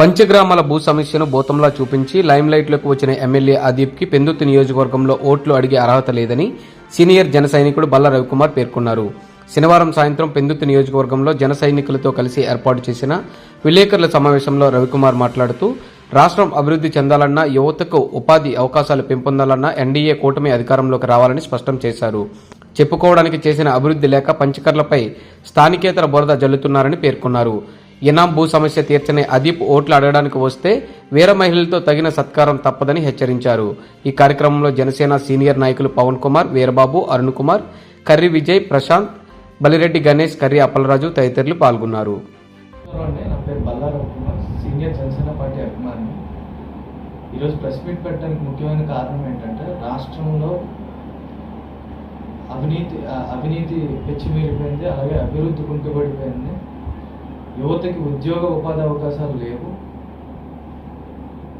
పంచగ్రామాల భూ సమస్యను బోతంలా చూపించి లైమ్లైట్లోకి వచ్చిన ఎమ్మెల్యే అదీప్కి పెందుతి నియోజకవర్గంలో ఓట్లు అడిగే అర్హత లేదని సీనియర్ జన సైనికుడు బల్ల రవికుమార్ పేర్కొన్నారు. శనివారం సాయంత్రం పెందుతి నియోజకవర్గంలో జన సైనికులతో కలిసి ఏర్పాటు చేసిన విలేకరుల సమావేశంలో రవికుమార్ మాట్లాడుతూ రాష్ట్రం అభివృద్ధి చెందాలన్నా యువతకు ఉపాధి అవకాశాలు పెంపొందాలన్నా ఎన్డీఏ కూటమి అధికారంలోకి రావాలని స్పష్టం చేశారు. చెప్పుకోవడానికి చేసిన అభివృద్ధి లేక పంచకర్లపై స్థానికేతర బురద జల్లుతున్నారని పేర్కొన్నారు. ఇనాం భూ సమస్య తీర్చని అదీప్ ఓట్లు అడగడానికి వస్తే వీర మహిళలతో తగిన సత్కారం తప్పదని హెచ్చరించారు. ఈ కార్యక్రమంలో జనసేన సీనియర్ నాయకులు పవన్ కుమార్ వీరబాబు అరుణ్ కుమార్ కర్రి విజయ్ ప్రశాంత్ బలిరెడ్డి గణేష్ కర్రి అప్పలరాజు తదితరులు పాల్గొన్నారు. ఈరోజు ప్రెస్ మీట్ పెట్టడానికి ముఖ్యమైన కారణం ఏంటంటే రాష్ట్రంలో అవినీతి అవినీతి అవినీతి పెచ్చిమీరిపోయింది అలాగే అభివృద్ధి కుంటుపడిపోయింది యువతకి ఉద్యోగ ఉపాధి అవకాశాలు లేవు.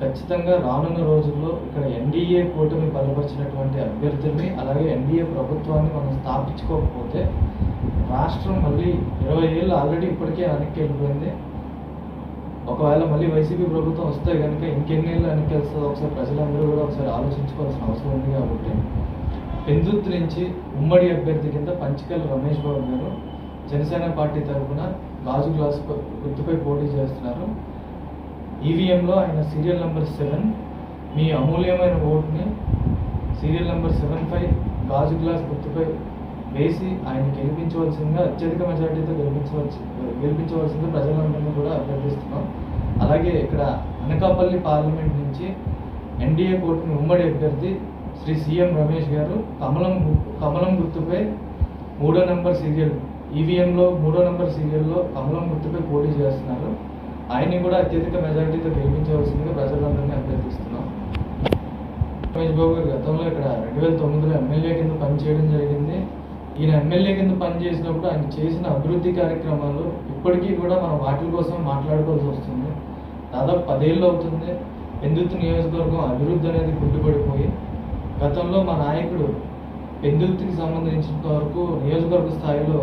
ఖచ్చితంగా రానున్న రోజుల్లో ఇక్కడ ఎన్డీఏ కూటమి బలపరిచినటువంటి అభ్యర్థుల్ని అలాగే ఎన్డీఏ ప్రభుత్వాన్ని మనం స్థాపించుకోకపోతే రాష్ట్రం మళ్ళీ ఇరవై ఏళ్ళు ఆల్రెడీ ఇప్పటికే వెనక్కి వెళ్ళిపోయింది. ఒకవేళ మళ్ళీ వైసీపీ ప్రభుత్వం వస్తే కనుక ఇంకెన్నేళ్ళు వెనక్కి వెళ్తుందో ఒకసారి ప్రజలందరూ కూడా ఒకసారి ఆలోచించుకోవాల్సిన అవసరం ఉంది కాబట్టి. పెందుర్తి నుంచి ఉమ్మడి అభ్యర్థి కింద పంచికల్ రమేష్ బాబు గారు జనసేన పార్టీ తరఫున గాజు గ్లాస్ గుర్తుపై పోటీ చేస్తున్నారు. ఈవీఎంలో ఆయన సీరియల్ నెంబర్ సెవెన్ మీ అమూల్యమైన ఓటుని సీరియల్ నెంబర్ సెవెన్ ఫైవ్ గాజు గ్లాస్ గుర్తుపై వేసి ఆయన గెలిపించవలసిందిగా అత్యధిక మెజార్టీతో గెలిపించవలసి గెలిపించవలసిందిగా ప్రజలందరినీ కూడా అభ్యర్థిస్తున్నాం. అలాగే ఇక్కడ అనకాపల్లి పార్లమెంట్ నుంచి ఎన్డీఏ కోర్టుని ఉమ్మడి అభ్యర్థి శ్రీ సీఎం రమేష్ గారు కమలం కమలం గుర్తుపై మూడో నెంబర్ సీరియల్ ఈవీఎంలో మూడో నెంబర్ సీరియల్లో అమలం గుర్తుపై పోటీ చేస్తున్నారు ఆయన్ని కూడా అత్యధిక మెజారిటీతో గెలిపించవలసిందిగా ప్రజలందరినీ అభ్యర్థిస్తున్నాం. రమేష్ బాబు గారు గతంలో ఇక్కడ రెండు వేల తొమ్మిదిలో ఎమ్మెల్యే కింద పనిచేయడం జరిగింది. ఈయన ఎమ్మెల్యే కింద పనిచేసినప్పుడు ఆయన చేసిన అభివృద్ధి కార్యక్రమాలు ఇప్పటికీ కూడా మనం వాటి కోసం మాట్లాడుకోవాల్సి వస్తుంది. దాదాపు పదేళ్ళు అవుతుంది. పెందుర్తి నియోజకవర్గం అభివృద్ధి అనేది గుడ్డుపడిపోయి గతంలో మా నాయకుడు పెందుర్తికి సంబంధించినంత వరకు నియోజకవర్గ స్థాయిలో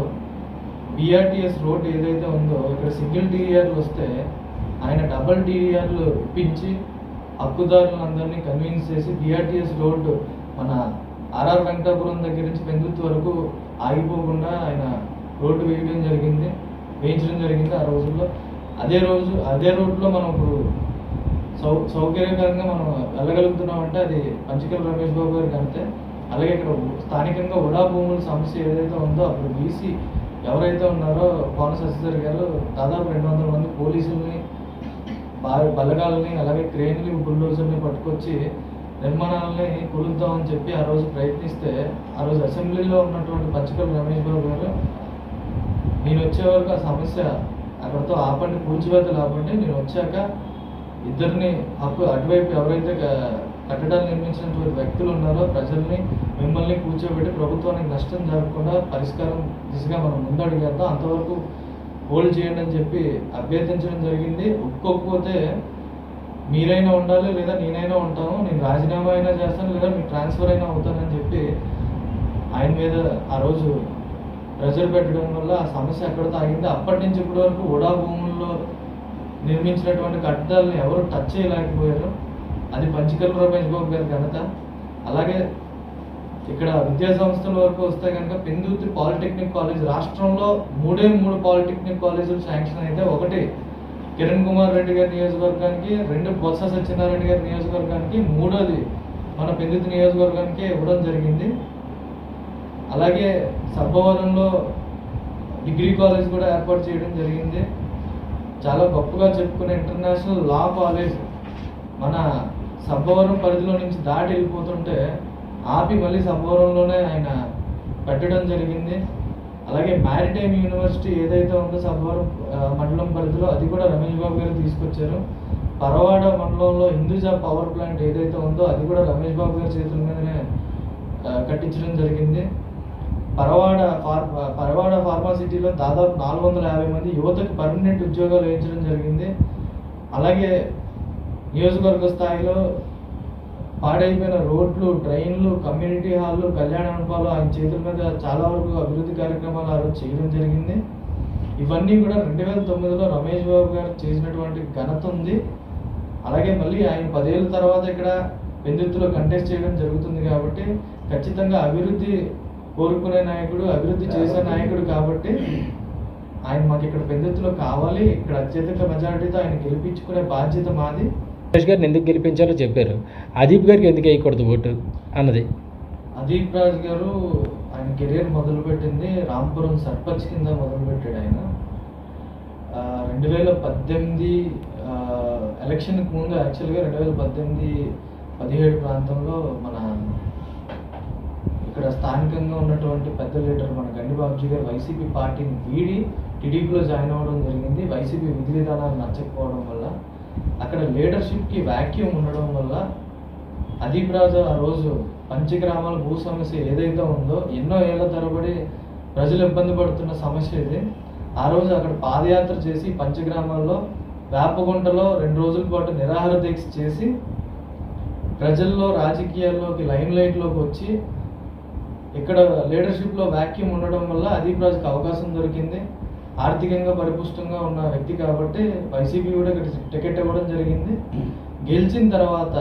బీఆర్టీఎస్ రోడ్ ఏదైతే ఉందో ఇక్కడ సింగిల్ టీఆర్లు వస్తే ఆయన డబల్ టీఆర్లు ఇప్పించి హక్కుదారులందరినీ కన్విన్స్ చేసి బీఆర్టీఎస్ రోడ్డు మన ఆర్ఆర్ వెంకటాపురం దగ్గర నుంచి పెందుర్తి వరకు ఆగిపోకుండా ఆయన రోడ్డు వేయడం జరిగింది వేయించడం జరిగింది ఆ రోజుల్లో. అదే రోజు అదే రోడ్లో మనం ఇప్పుడు సౌ సౌకర్యకరంగా మనం వెళ్ళగలుగుతున్నామంటే అది పంచకల్ రమేష్ బాబు గారికి అంతే అలాగే ఇక్కడ స్థానికంగా ఉడా భూముల సమస్య ఏదైతే ఉందో అప్పుడు బీసీ ఎవరైతే ఉన్నారో కోన శశిధర్ గారు దాదాపు రెండు వందల మంది పోలీసుల్ని బలగాలని అలాగే క్రేన్లు బుల్డోజర్ని పట్టుకొచ్చి నిర్మాణాలని కూలుద్దామని చెప్పి ఆ రోజు ప్రయత్నిస్తే ఆ రోజు అసెంబ్లీలో ఉన్నటువంటి పచ్చికల్ రమేష్ బాబు గారు నేను వచ్చే వరకు ఆ సమస్య అక్కడతో ఆపండి కూల్చివేతలు ఆపండి నేను వచ్చాక ఇద్దరిని అప్పు అటువైపు ఎవరైతే కట్టడాలు నిర్మించినటువంటి వ్యక్తులు ఉన్నారో ప్రజల్ని మిమ్మల్ని కూర్చోబెట్టి ప్రభుత్వానికి నష్టం జరగకుండా పరిష్కారం దిశగా మనం ముందడిగేద్దాం. అంతవరకు హోల్డ్ చేయండి అని చెప్పి అభ్యర్థించడం జరిగింది. ఒప్పుకోకపోతే మీరైనా ఉండాలి లేదా నేనైనా ఉంటాను. నేను రాజీనామా అయినా చేస్తాను లేదా మీకు ట్రాన్స్ఫర్ అయినా అవుతానని చెప్పి ఆయన మీద ఆ రోజు ప్రెజర్ పెట్టడం వల్ల ఆ సమస్య ఎక్కడ తాగింది? అప్పటి నుంచి ఇప్పటి వరకు ఉడా భూముల్లో నిర్మించినటువంటి కట్టడాలను ఎవరు టచ్ చేయలేకపోయారు? అది పంచకల్ రమేష్ బాబు గారి ఘనత. అలాగే ఇక్కడ విద్యా సంస్థల వరకు వస్తే కనుక పెందుర్తి పాలిటెక్నిక్ కాలేజ్ రాష్ట్రంలో మూడే మూడు పాలిటెక్నిక్ కాలేజీలు శాంక్షన్ అయితే ఒకటి. కిరణ్ కుమార్ రెడ్డి గారి నియోజకవర్గానికి రెండు బొత్స సత్యనారాయణ గారి నియోజకవర్గానికి మూడోది మన పెందుతి నియోజకవర్గానికి ఇవ్వడం జరిగింది. అలాగే సబ్బవరంలో డిగ్రీ కాలేజ్ కూడా ఏర్పాటు చేయడం జరిగింది. చాలా గొప్పగా చెప్పుకునే ఇంటర్నేషనల్ లా కాలేజ్ మన సబ్బవరం పరిధిలో నుంచి దాటి వెళ్ళిపోతుంటే ఆపి మళ్ళీ సబ్బవరంలోనే ఆయన పెట్టడం జరిగింది. అలాగే మ్యారిటైమ్ యూనివర్సిటీ ఏదైతే ఉందో సబ్బవరం మండలం పరిధిలో అది కూడా రమేష్ బాబు గారు తీసుకొచ్చారు. పరవాడ మండలంలో హిందూజా పవర్ ప్లాంట్ ఏదైతే ఉందో అది కూడా రమేష్ బాబు గారి చేతుల మీదనే కట్టించడం జరిగింది. పరవాడ ఫార్ పరవాడ ఫార్మాసిటీలో దాదాపు నాలుగు వందల యాభై మంది యువతకు పర్మనెంట్ ఉద్యోగాలు వేయించడం జరిగింది. అలాగే నియోజకవర్గ స్థాయిలో పాడైపోయిన రోడ్లు ట్రైన్లు కమ్యూనిటీ హాల్లు కళ్యాణ మండపాలు ఆయన చేతుల మీద చాలా వరకు అభివృద్ధి కార్యక్రమాలు ఆ రోజు చేయడం జరిగింది. ఇవన్నీ కూడా రెండు వేల తొమ్మిదిలో రమేష్ బాబు గారు చేసినటువంటి ఘనత ఉంది. అలాగే మళ్ళీ ఆయన పదేళ్ళ తర్వాత ఇక్కడ పెందుత్తులో కంటెస్ట్ చేయడం జరుగుతుంది కాబట్టి ఖచ్చితంగా అభివృద్ధి కోరుకునే నాయకుడు అభివృద్ధి చేసే నాయకుడు కాబట్టి ఆయన మాకు ఇక్కడ పెందుత్తులో కావాలి. ఇక్కడ అత్యధిక మెజారిటీతో ఆయన గెలిపించుకునే బాధ్యత మాది. సురేష్ గారిని ఎందుకు గెలిపించారో చెప్పారు. అదీప్ గారికి ఎందుకు వేయకూడదు ఓటు అన్నది. అదీప్ రాజ్ గారు ఆయన కెరీర్ మొదలుపెట్టింది రాంపురం సర్పంచ్ కింద మొదలుపెట్టాడు ఆయన. రెండు వేల పద్దెనిమిది ఎలక్షన్కి ముందు యాక్చువల్గా రెండు వేల పద్దెనిమిది పదిహేడు ప్రాంతంలో మన ఇక్కడ స్థానికంగా ఉన్నటువంటి పెద్ద లీడర్ మన గండి బాబుజీ గారు వైసీపీ పార్టీని వీడి టీడీపీలో జాయిన్ అవ్వడం జరిగింది. వైసీపీ విధి విధానాలు నచ్చకపోవడం వల్ల అక్కడ లీడర్షిప్కి వ్యాక్యూమ్ ఉండడం వల్ల అదీప్ రాజు ఆ రోజు పంచగ్రామాల భూ సమస్య ఏదైతే ఉందో ఎన్నో ఏళ్ళ తరబడి ప్రజలు ఇబ్బంది పడుతున్న సమస్య ఇది. ఆ రోజు అక్కడ పాదయాత్ర చేసి పంచగ్రామాల్లో వేపగుంటలో రెండు రోజుల పాటు నిరాహార దీక్ష చేసి ప్రజల్లో రాజకీయాల్లోకి లైమ్ లైట్లోకి వచ్చి ఇక్కడ లీడర్షిప్లో వ్యాక్యూమ్ ఉండడం వల్ల అదీప్ రాజుకి అవకాశం దొరికింది. ఆర్థికంగా పరిపుష్టంగా ఉన్న వ్యక్తి కాబట్టి వైసీపీ కూడా టికెట్ ఇవ్వడం జరిగింది. గెలిచిన తర్వాత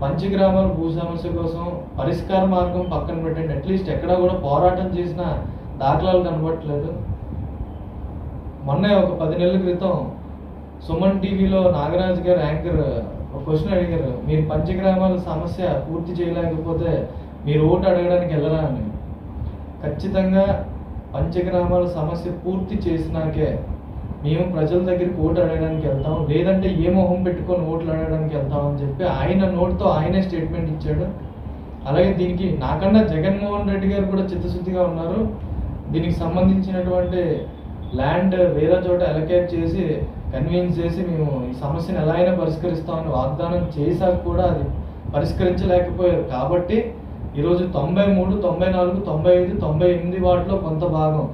పంచగ్రామాల భూ సమస్య కోసం పరిష్కార మార్గం పక్కన పెట్టండి. అట్లీస్ట్ ఎక్కడ కూడా పోరాటం చేసిన దాఖలాలు కనబడట్లేదు. మొన్న ఒక పది నెలల క్రితం సుమన్ టీవీలో నాగరాజ్ గారు యాంకర్ ఒక క్వశ్చన్ అడిగారు మీరు పంచగ్రామాల సమస్య పూర్తి చేయలేకపోతే మీరు ఓటు అడగడానికి వెళ్ళరా? అని. ఖచ్చితంగా పంచగ్రామాల సమస్య పూర్తి చేసినాకే మేము ప్రజల దగ్గరికి ఓటు అడగడానికి వెళ్తాం లేదంటే ఏ మొహం పెట్టుకొని ఓట్లు అడగడానికి వెళ్తాం అని చెప్పి ఆయన నోటితో ఆయనే స్టేట్మెంట్ ఇచ్చాడు. అలాగే దీనికి నాకన్నా జగన్మోహన్ రెడ్డి గారు కూడా చిత్తశుద్ధిగా ఉన్నారు. దీనికి సంబంధించినటువంటి ల్యాండ్ వేరే చోట అలొకేట్ చేసి కన్విన్స్ చేసి మేము ఈ సమస్యను ఎలా అయినా పరిష్కరిస్తామని వాగ్దానం చేశాక కూడా అది పరిష్కరించలేకపోయారు. కాబట్టి ఈరోజు తొంభై మూడు తొంభై నాలుగు తొంభై ఐదు తొంభై ఎనిమిది వాటిలో కొంత భాగం.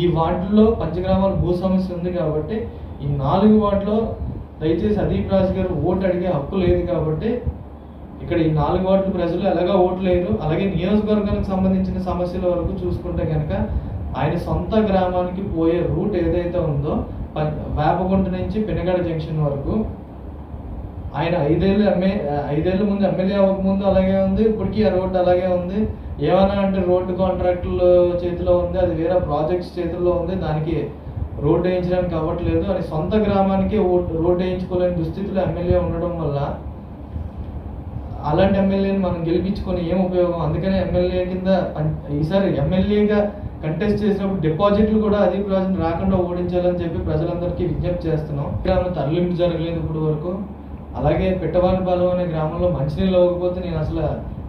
ఈ వాటిల్లో పంచగ్రామాల భూ సమస్య ఉంది కాబట్టి ఈ నాలుగు వాటిలో దయచేసి అదీప్ రాజు గారు ఓటు అడిగే హక్కు లేదు కాబట్టి ఇక్కడ ఈ నాలుగు వార్డుల ప్రజలు ఎలాగా ఓటు లేరు అలాగే నియోజకవర్గానికి సంబంధించిన సమస్యల వరకు చూసుకుంటే కనుక ఆయన సొంత గ్రామానికి పోయే రూట్ ఏదైతే ఉందో వేపగుంట నుంచి పెనగడ జంక్షన్ వరకు ఆయన ఐదేళ్ళు ఎమ్మె ఐదేళ్ళ ముందు ఎమ్మెల్యే అవ్వక ముందు అలాగే ఉంది ఇప్పటికీ ఆ రోడ్డు అలాగే ఉంది. ఏమైనా అంటే రోడ్డు కాంట్రాక్టులు చేతిలో ఉంది అది వేరే ప్రాజెక్ట్స్ చేతుల్లో ఉంది దానికి రోడ్డు వేయించడానికి అవ్వట్లేదు అని సొంత గ్రామానికి ఓ- రోడ్డు వేయించుకోలేని దుస్థితిలో ఎమ్మెల్యే ఉండడం వల్ల అలాంటి ఎమ్మెల్యేని మనం గెలిపించుకొని ఏం ఉపయోగం? అందుకనే ఎమ్మెల్యే కింద ఈసారి ఎమ్మెల్యేగా కంటెస్ట్ చేసినప్పుడు డిపాజిట్లు కూడా అదే ప్రాజెక్ట్ రాకుండా ఓడించాలని చెప్పి ప్రజలందరికీ విజ్ఞప్తి చేస్తున్నాం. గ్రామం తరలింపు జరగలేదు ఇప్పుడు వరకు అలాగే పెట్టవానిపాలెం అనే గ్రామంలో మంచినీళ్ళు అవ్వకపోతే నేను అసలు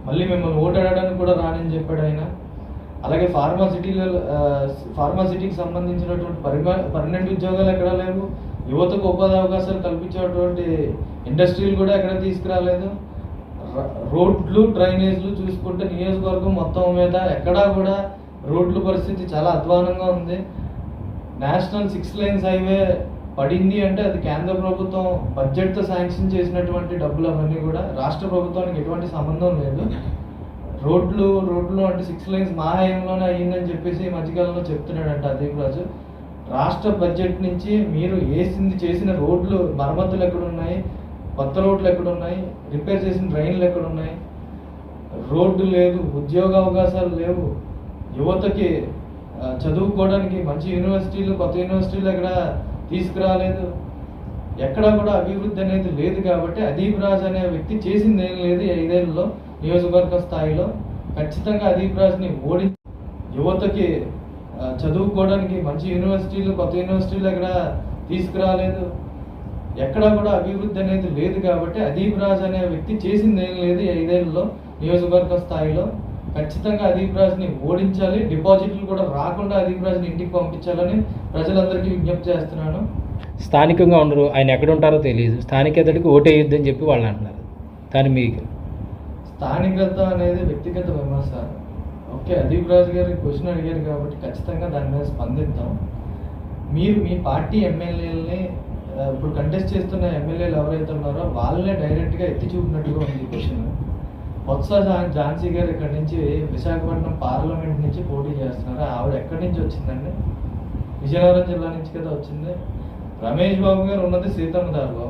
మళ్ళీ మిమ్మల్ని ఓటాడడానికి కూడా రానని చెప్పాడు ఆయన. అలాగే ఫార్మాసిటీలో ఫార్మాసిటీకి సంబంధించినటువంటి పరిమా పర్మనెంట్ ఉద్యోగాలు ఎక్కడా లేవు. యువతకు ఉపాధి అవకాశాలు కల్పించేటువంటి ఇండస్ట్రీలు కూడా ఎక్కడ తీసుకురాలేదు. ర- రోడ్లు డ్రైనేజ్లు చూసుకుంటే నియోజకవర్గం మొత్తం మీద ఎక్కడా కూడా రోడ్ల పరిస్థితి చాలా అధ్వానంగా ఉంది. నేషనల్ సిక్స్ లైన్స్ హైవే పడింది అంటే అది కేంద్ర ప్రభుత్వం బడ్జెట్తో శాంక్షన్ చేసినటువంటి డబ్బులు అవన్నీ కూడా రాష్ట్ర ప్రభుత్వానికి ఎటువంటి సంబంధం లేదు. రోడ్లు రోడ్లు అంటే సిక్స్ లైన్స్ మా హయాంలోనే అయ్యిందని చెప్పేసి ఈ మధ్యకాలంలో చెప్తున్నాడంట అదీప్ రాజు. రాష్ట్ర బడ్జెట్ నుంచి మీరు వేసింది చేసిన రోడ్లు మరమ్మతులు ఎక్కడ ఉన్నాయి కొత్త రోడ్లు ఎక్కడ ఉన్నాయి రిపేర్ చేసిన డ్రైన్లు ఎక్కడ ఉన్నాయి రోడ్డు లేదు ఉద్యోగ అవకాశాలు లేవు. యువతకి చదువుకోవడానికి మంచి యూనివర్సిటీలు కొత్త యూనివర్సిటీలు ఎక్కడ తీసుకురాలేదు. ఎక్కడా కూడా అభివృద్ధి అనేది లేదు కాబట్టి అదీప్ రాజ్ అనే వ్యక్తి చేసింది ఏం లేదు ఐదేళ్ళలో నియోజకవర్గ స్థాయిలో. ఖచ్చితంగా అదీప్ రాజ్ని ఓడి యువతకి చదువుకోవడానికి మంచి యూనివర్సిటీలు కొత్త యూనివర్సిటీలు ఎక్కడ తీసుకురాలేదు. ఎక్కడా కూడా అభివృద్ధి అనేది లేదు కాబట్టి అదీప్ రాజ్ అనే వ్యక్తి చేసింది ఏం లేదు ఐదేళ్ళలో నియోజకవర్గ స్థాయిలో. ఖచ్చితంగా అదీప్ రాజ్ని ఓడించాలి. డిపాజిట్లు కూడా రాకుండా అదీప్ రాజ్ని ఇంటికి పంపించాలని ప్రజలందరికీ విజ్ఞప్తి చేస్తున్నాను. స్థానికంగా ఉండరు. ఆయన ఎక్కడ ఉంటారో తెలియదు. స్థానికేతడికి ఓటేయొద్దని చెప్పి వాళ్ళు అంటున్నారు. దాని మీకు స్థానికత అనేది వ్యక్తిగత విమర్శ. ఓకే అదీప్ రాజు గారి క్వశ్చన్ అడిగారు కాబట్టి ఖచ్చితంగా దాని మీద స్పందిద్దాం. మీరు మీ పార్టీ ఎమ్మెల్యేలని ఇప్పుడు కంటెస్ట్ చేస్తున్న ఎమ్మెల్యేలు ఎవరైతే ఉన్నారో వాళ్ళనే డైరెక్ట్గా ఎత్తి చూపినట్టుగా ఉంది క్వశ్చన్. బొత్స ఝాన్సీ గారు ఇక్కడ నుంచి విశాఖపట్నం పార్లమెంట్ నుంచి పోటీ చేస్తున్నారు. ఆవిడ ఎక్కడి నుంచి వచ్చిందండి? విజయనగరం జిల్లా నుంచి కదా వచ్చింది. రమేష్ బాబు గారు ఉన్నది సీతమ్మదారులో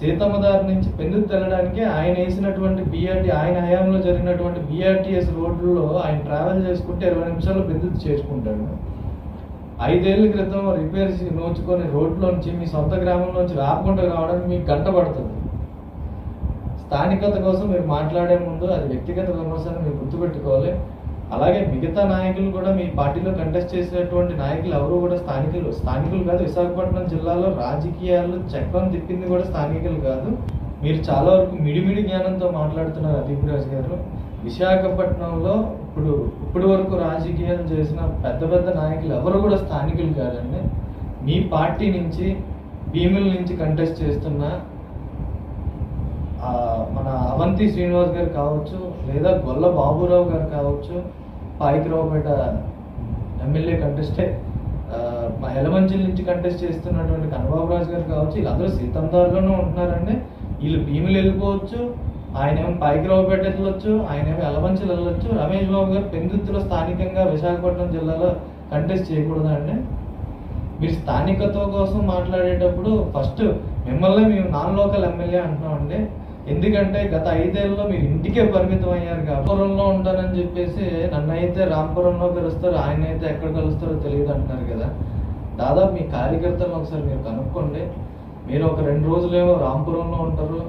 సీతమ్మదారు నుంచి పెందుకు తెల్లడానికి ఆయన వేసినటువంటి బీఆర్టీ ఆయన హయాంలో జరిగినటువంటి బీఆర్టీఎస్ రోడ్లలో ఆయన ట్రావెల్ చేసుకుంటే ఇరవై నిమిషాల్లో పెందుకు చేసుకుంటాడు ఐదేళ్ళ క్రితం రిపేర్ నోచుకొని రోడ్లోంచి మీ సొంత గ్రామంలోంచి రాకుండా రావడానికి మీకు గంట పడుతుంది. స్థానికత కోసం మీరు మాట్లాడే ముందు అది వ్యక్తిగత విమర్శను మీరు గుర్తుపెట్టుకోవాలి. అలాగే మిగతా నాయకులు కూడా మీ పార్టీలో కంటెస్ట్ చేసినటువంటి నాయకులు ఎవరు కూడా స్థానికులు. స్థానికులు కాదు విశాఖపట్నం జిల్లాలో రాజకీయాలు చక్రం తిప్పింది కూడా స్థానికులు కాదు. మీరు చాలా వరకు మిడిమిడి జ్ఞానంతో మాట్లాడుతున్నారు అదీప్రాజ్ గారు. విశాఖపట్నంలో ఇప్పుడు ఇప్పటి వరకు రాజకీయాలు చేసిన పెద్ద పెద్ద నాయకులు ఎవరు కూడా స్థానికులు కాదండి. మీ పార్టీ నుంచి భీముల నుంచి కంటెస్ట్ చేస్తున్న మన అవంతి శ్రీనివాస్ గారు కావచ్చు లేదా గొల్ల బాబురావు గారు కావచ్చు పాయికరావుపేట ఎమ్మెల్యే కంటెస్టే మా ఎలమంచిల నుంచి కంటెస్ట్ చేస్తున్నటువంటి కనబాబురాజు గారు కావచ్చు వీళ్ళందరూ సీతందారులోనే ఉంటున్నారండి. వీళ్ళు భీములు వెళ్ళిపోవచ్చు ఆయన ఏమో పైకిరావుపేట వెళ్ళొచ్చు ఆయన ఏమో ఎలమంచిలు వెళ్ళొచ్చు. రమేష్ బాబు గారు పెందుత్తులో స్థానికంగా విశాఖపట్నం జిల్లాలో కంటెస్ట్ చేయకూడదండి. మీరు స్థానికత కోసం మాట్లాడేటప్పుడు ఫస్ట్ మిమ్మల్ని మేము నాన్ లోకల్ ఎమ్మెల్యే అంటున్నామండి. ఎందుకంటే గత ఐదేళ్ళలో మీరు ఇంటికే పరిమితం అయ్యారు రాంపురంలో ఉంటానని చెప్పేసి నన్ను అయితే రాంపురంలో కలుస్తారు ఆయన అయితే ఎక్కడ కలుస్తారో తెలియదు అంటున్నారు కదా. దాదాపు మీ కార్యకర్తలను ఒకసారి మీరు కనుక్కోండి. మీరు ఒక రెండు రోజులేమో రాంపురంలో ఉంటారు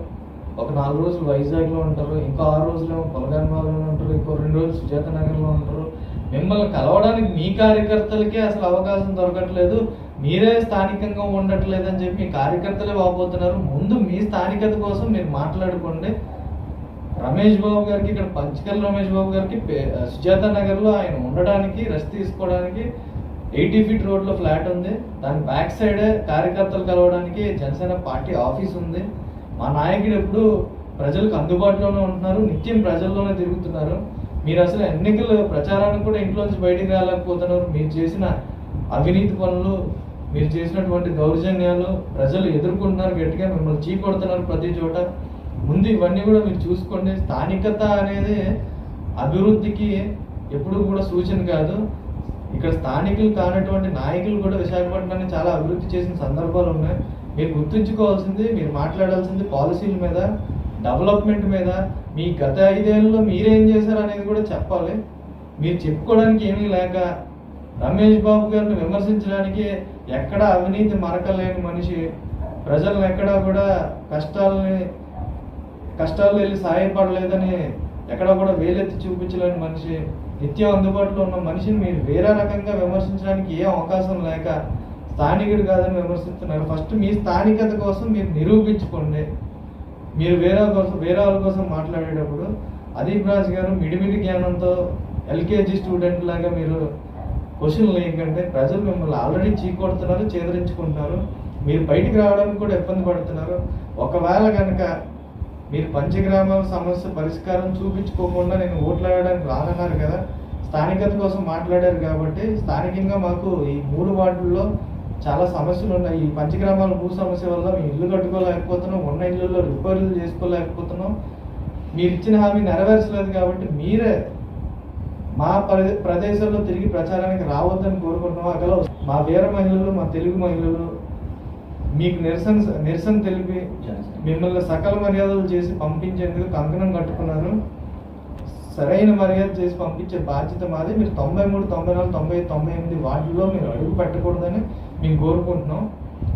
ఒక నాలుగు రోజులు వైజాగ్లో ఉంటారు ఇంకో ఆరు రోజులేమో పొలగన్మాలలో ఉంటారు ఇంకో రెండు రోజులు సుజాత నగర్లో ఉంటారు. మిమ్మల్ని కలవడానికి మీ కార్యకర్తలకే అసలు అవకాశం దొరకట్లేదు. మీరే స్థానికంగా ఉండట్లేదని చెప్పి మీ కార్యకర్తలే వాపోతున్నారు ముందు మీ స్థానికత కోసం మీరు మాట్లాడుకోండి. రమేష్ బాబు గారికి ఇక్కడ పంచకల్ రమేష్ బాబు గారికి సుజాత నగర్లో ఆయన ఉండడానికి రెస్ట్ తీసుకోవడానికి ఎయిటీ ఫీట్ రోడ్లో ఫ్లాట్ ఉంది. దాని బ్యాక్ సైడే కార్యకర్తలు కలవడానికి జనసేన పార్టీ ఆఫీస్ ఉంది. మా నాయకుడు ఎప్పుడు ప్రజలకు అందుబాటులోనే ఉంటున్నారు. నిత్యం ప్రజల్లోనే తిరుగుతున్నారు. మీరు అసలు ఎన్నికల ప్రచారానికి కూడా ఇంట్లోంచి బయటికి రాలేకపోతున్నారు. మీరు చేసిన అవినీతి పనులు మీరు చేసినటువంటి దౌర్జన్యాలు ప్రజలు ఎదుర్కొంటున్నారు గట్టిగా మిమ్మల్ని చీకొడుతున్నారు ప్రతి చోట. ముందు ఇవన్నీ కూడా మీరు చూసుకోండి. స్థానికత అనేది అభివృద్ధికి ఎప్పుడు కూడా సూచన కాదు. ఇక్కడ స్థానికులు కానటువంటి నాయకులు కూడా విశాఖపట్నాన్ని చాలా అభివృద్ధి చేసిన సందర్భాలు ఉన్నాయి. మీరు గుర్తుంచుకోవాల్సింది మీరు మాట్లాడాల్సింది పాలసీల మీద డెవలప్మెంట్ మీద. మీ గత ఐదేళ్ళలో మీరేం చేశారు అనేది కూడా చెప్పాలి. మీరు చెప్పుకోవడానికి ఏమీ లేక రమేష్ బాబు గారిని విమర్శించడానికి ఎక్కడ అవినీతి మరకలేని మనిషి. ప్రజలను ఎక్కడా కూడా కష్టాలని కష్టాల్లో వెళ్ళి సహాయపడలేదని ఎక్కడ కూడా వేలెత్తి చూపించలేని మనిషి. నిత్యం అందుబాటులో ఉన్న మనిషిని మీరు వేరే రకంగా విమర్శించడానికి ఏ అవకాశం లేక స్థానికుడు కాదని విమర్శిస్తున్నారు. ఫస్ట్ మీ స్థానికత కోసం మీరు నిరూపించుకోండి. మీరు వేరే కోసం వేరే వాళ్ళ కోసం మాట్లాడేటప్పుడు అదీప్ రాజ్ గారు మిడిమిడి జ్ఞానంతో ఎల్కేజీ స్టూడెంట్ లాగా మీరు క్వశ్చన్లు ఏంటంటే ప్రజలు మిమ్మల్ని ఆల్రెడీ చీకొడుతున్నారు చేదరించుకుంటున్నారు. మీరు బయటికి రావడానికి కూడా ఇబ్బంది పడుతున్నారు. ఒకవేళ కనుక మీరు పంచగ్రామాల సమస్య పరిష్కారం చూపించుకోకుండా నేను ఓట్లాడడానికి రానన్నారు కదా స్థానికత కోసం మాట్లాడారు కాబట్టి స్థానికంగా మాకు ఈ మూడు వార్డుల్లో చాలా సమస్యలు ఉన్నాయి. ఈ పంచగ్రామాల భూ సమస్య వల్ల మేము ఇల్లు కట్టుకోలేకపోతున్నాం ఉన్న ఇళ్ళల్లో రిపేర్లు చేసుకోలేకపోతున్నాం. మీరు ఇచ్చిన హామీ నెరవేర్చలేదు కాబట్టి మీరే మా ప్రదేశంలో తిరిగి ప్రచారానికి రావద్దని కోరుకుంటున్నాం. అక్కడ మా వీర మహిళలు మా తెలుగు మహిళలు మీకు నిరసన నిరసన తెలిపి మిమ్మల్ని సకల మర్యాదలు చేసి పంపించేందుకు కంకణం కట్టుకున్నాను సరైన మర్యాద చేసి పంపించే బాధ్యత మాది. మీరు తొంభై మూడు తొంభై నాలుగు తొంభై తొంభై ఎనిమిది వాటిల్లో మీరు అడుగు పెట్టకూడదని మేము కోరుకుంటున్నాం.